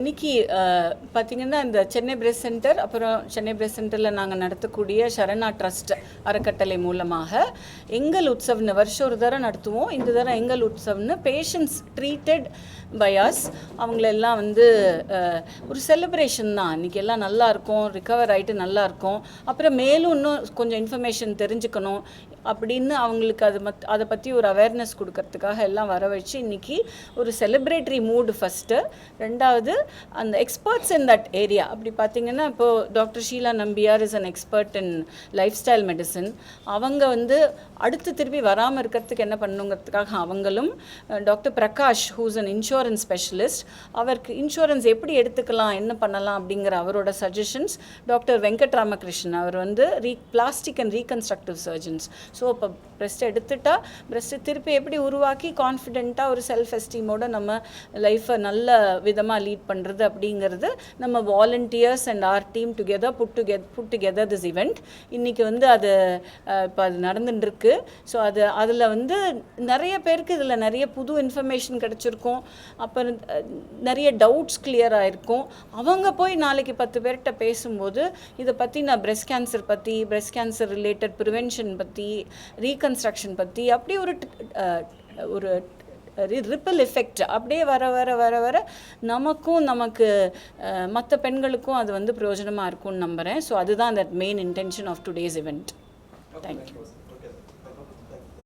இன்னைக்கு பார்த்தீங்கன்னா இந்த சென்னை பிரஸ் சென்டர் அப்புறம் சென்னை பிரஸ் சென்டரில் நாங்கள் நடத்தக்கூடிய சரணா ட்ரஸ்ட் அறக்கட்டளை மூலமாக எங்கள் உற்சவ்னு வருஷம் ஒரு தடவை நடத்துவோம். இந்த தடவை எங்கள் உற்சவ்னு பேஷண்ட்ஸ் ட்ரீட்டட் பயாஸ் அவங்களெல்லாம் வந்து ஒரு செலிப்ரேஷன் தான். இன்றைக்கி எல்லாம் நல்லாயிருக்கும் ரிகவர் ஆகிட்டு நல்லாயிருக்கும் அப்புறம் மேலும் இன்னும் கொஞ்சம் இன்ஃபர்மேஷன் தெரிஞ்சுக்கணும் அப்படின்னு அவங்களுக்கு அது மத் அதை பற்றி ஒரு அவேர்னஸ் கொடுக்கறதுக்காக எல்லாம் வர வச்சு இன்னைக்கு ஒரு செலிப்ரேட்டரி மூடு ஃபஸ்ட்டு ரெண்டாவது அந்த எக்ஸ்பர்ட்ஸ் இன் தட் ஏரியா அப்படி பார்த்தீங்கன்னா இப்போது doctor Sheela Nambiar is an expert in lifestyle medicine அவங்க வந்து அடுத்து திருப்பி வராமல் இருக்கிறதுக்கு என்ன பண்ணுங்கிறதுக்காக அவங்களும் doctor Prakash who's an insurance specialist அவருக்கு இன்சூரன்ஸ் எப்படி எடுத்துக்கலாம் என்ன பண்ணலாம் அப்படிங்கிற அவரோட சஜஷன்ஸ் டாக்டர் வெங்கட் ராமகிருஷ்ணன் அவர் வந்து re plastic and reconstructive surgeons so இப்போ பிரஸ்ட் எடுத்துட்டா பிரஸ்ட்டை திருப்பி எப்படி உருவாக்கி கான்ஃபிடென்ட்டாக ஒரு செல்ஃப் எஸ்டீமோட நம்ம லைஃப்பை நல்ல விதமாக லீட் பண்ணுறது அப்படிங்கிறது நம்ம volunteers and our team together put together put together this event இன்றைக்கி வந்து அது இப்போ அது நடந்துட்டுருக்கு. ஸோ அது அதில் வந்து நிறைய பேருக்கு இதில் நிறைய புது இன்ஃபர்மேஷன் கிடச்சிருக்கும். அப்புறம் நிறைய டவுட்ஸ் கிளியர் ஆகிருக்கும் அவங்க போய் நாளைக்கு பத்து பேர்கிட்ட பேசும்போது இதை பற்றி நான் பிரெஸ்ட் கேன்சர் பற்றி பிரெஸ்ட் கேன்சர் ரிலேட்டட் ப்ரிவென்ஷன் பற்றி ரீகன்ஸ்ட்ரக்ஷன் பற்றி அப்படி ஒரு ஒரு ரிப்பல் எஃபெக்ட் அப்படியே வர வர வர வர நமக்கும் நமக்கு மற்ற பெண்களுக்கும் அது வந்து பிரயோஜனமாக இருக்கும்னு நம்புகிறேன் ஸோ அதுதான் that main intention of today's event thank you